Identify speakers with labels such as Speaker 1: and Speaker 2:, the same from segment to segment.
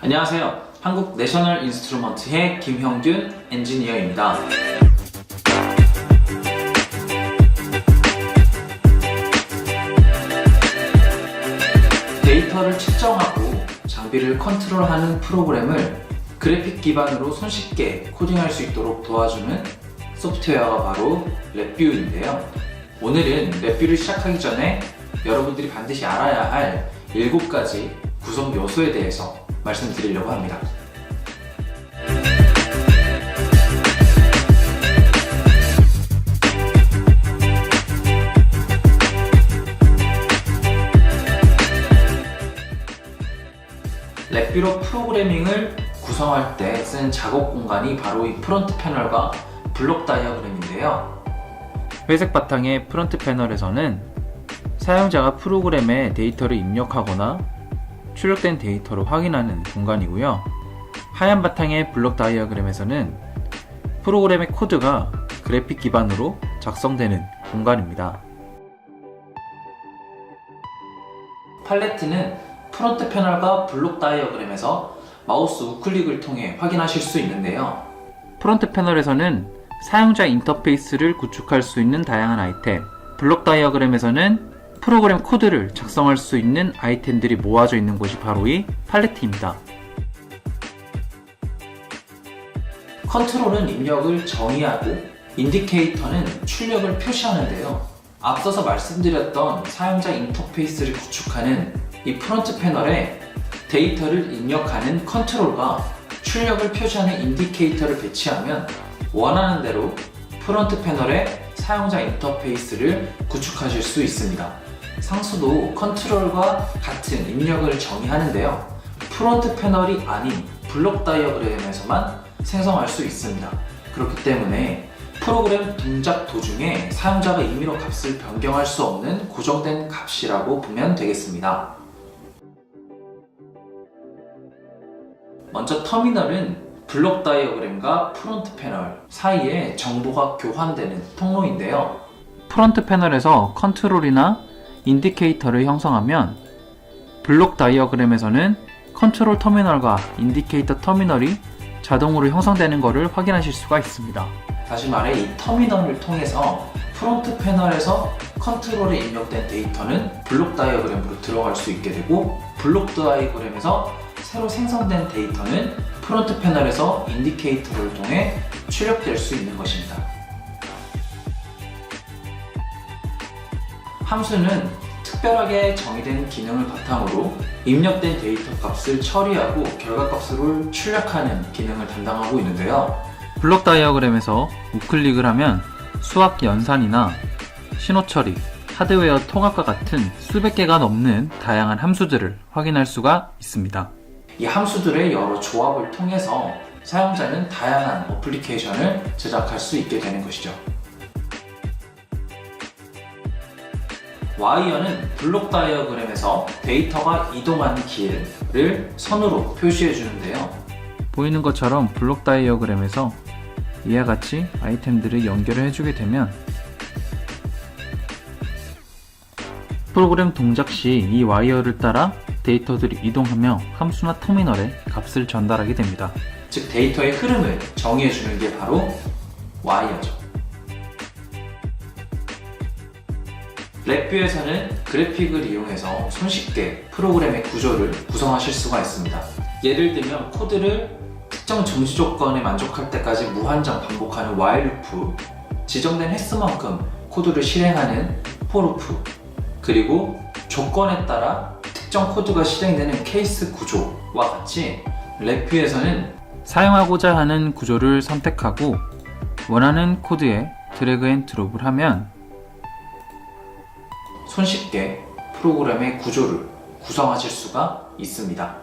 Speaker 1: 안녕하세요. 한국 내셔널 인스트루먼트의 김형균 엔지니어입니다. 데이터를 측정하고 장비를 컨트롤하는 프로그램을 그래픽 기반으로 손쉽게 코딩할 수 있도록 도와주는 소프트웨어가 바로 랩뷰인데요. 오늘은 랩뷰를 시작하기 전에 여러분들이 반드시 알아야 할 7가지 구성 요소에 대해서 말씀드리려고 합니다. 랩뷰로 프로그래밍을 구성할 때 쓰는 작업 공간이 바로 이 프론트 패널과 블록 다이어그램인데요. 회색 바탕의 프론트 패널에서는 사용자가 프로그램에 데이터를 입력하거나 출력된 데이터를 확인하는 공간이고요. 하얀 바탕의 블록 다이어그램에서는 프로그램의 코드가 그래픽 기반으로 작성되는 공간입니다. 팔레트는 프론트 패널과 블록 다이어그램에서 마우스 우클릭을 통해 확인하실 수 있는데요. 프론트 패널에서는 사용자 인터페이스를 구축할 수 있는 다양한 아이템, 블록 다이어그램에서는 프로그램 코드를 작성할 수 있는 아이템들이 모아져 있는 곳이 바로 이 팔레트입니다. 컨트롤은 입력을 정의하고 인디케이터는 출력을 표시하는데요. 앞서서 말씀드렸던 사용자 인터페이스를 구축하는 이 프론트 패널에 데이터를 입력하는 컨트롤과 출력을 표시하는 인디케이터를 배치하면 원하는 대로 프론트 패널에 사용자 인터페이스를 구축하실 수 있습니다. 상수도 컨트롤과 같은 입력을 정의하는데요. 프론트 패널이 아닌 블록 다이어그램에서만 생성할 수 있습니다. 그렇기 때문에 프로그램 동작 도중에 사용자가 임의로 값을 변경할 수 없는 고정된 값이라고 보면 되겠습니다. 먼저 터미널은 블록 다이어그램과 프론트 패널 사이에 정보가 교환되는 통로인데요. 프론트 패널에서 컨트롤이나 인디케이터를 형성하면 블록 다이어그램에서는 컨트롤 터미널과 인디케이터 터미널이 자동으로 형성되는 것을 확인하실 수가 있습니다. 다시 말해 이 터미널을 통해서 프론트 패널에서 컨트롤에 입력된 데이터는 블록 다이어그램으로 들어갈 수 있게 되고 블록 다이어그램에서 새로 생성된 데이터는 프론트 패널에서 인디케이터를 통해 출력될 수 있는 것입니다. 함수는 특별하게 정의된 기능을 바탕으로 입력된 데이터 값을 처리하고 결과 값을 출력하는 기능을 담당하고 있는데요. 블록 다이어그램에서 우클릭을 하면 수학 연산이나 신호 처리, 하드웨어 통합과 같은 수백 개가 넘는 다양한 함수들을 확인할 수가 있습니다. 이 함수들의 여러 조합을 통해서 사용자는 다양한 어플리케이션을 제작할 수 있게 되는 것이죠. 와이어는 블록 다이어그램에서 데이터가 이동하는 길을 선으로 표시해 주는데요. 보이는 것처럼 블록 다이어그램에서 이와 같이 아이템들을 연결을 해주게 되면 프로그램 동작 시 이 와이어를 따라 데이터들이 이동하며 함수나 터미널에 값을 전달하게 됩니다. 즉 데이터의 흐름을 정의해 주는 게 바로 와이어죠. 랩뷰에서는 그래픽을 이용해서 손쉽게 프로그램의 구조를 구성하실 수가 있습니다. 예를 들면 코드를 특정 정지 조건에 만족할 때까지 무한정 반복하는 while 루프, 지정된 횟수만큼 코드를 실행하는 for 루프, 그리고 조건에 따라 특정 코드가 실행되는 케이스 구조와 같이 랩뷰에서는 사용하고자 하는 구조를 선택하고 원하는 코드에 드래그 앤 드롭을 하면 손쉽게 프로그램의 구조를 구성하실 수가 있습니다.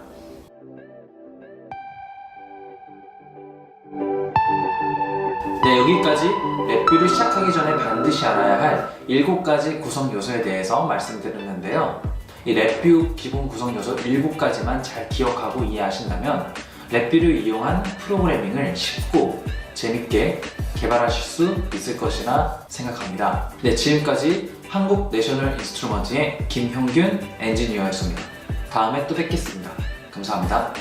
Speaker 1: 네, 여기까지 랩 뷰를 시작하기 전에 반드시 알아야 할 7가지 구성 요소에 대해서 말씀드렸는데요. 이 랩뷰 기본 구성 요소 7가지만 잘 기억하고 이해하신다면 랩뷰를 이용한 프로그래밍을 쉽고 재밌게 개발하실 수 있을 것이라 생각합니다. 네, 지금까지 한국 내셔널 인스트루먼트의 김형균 엔지니어였습니다. 다음에 또 뵙겠습니다. 감사합니다.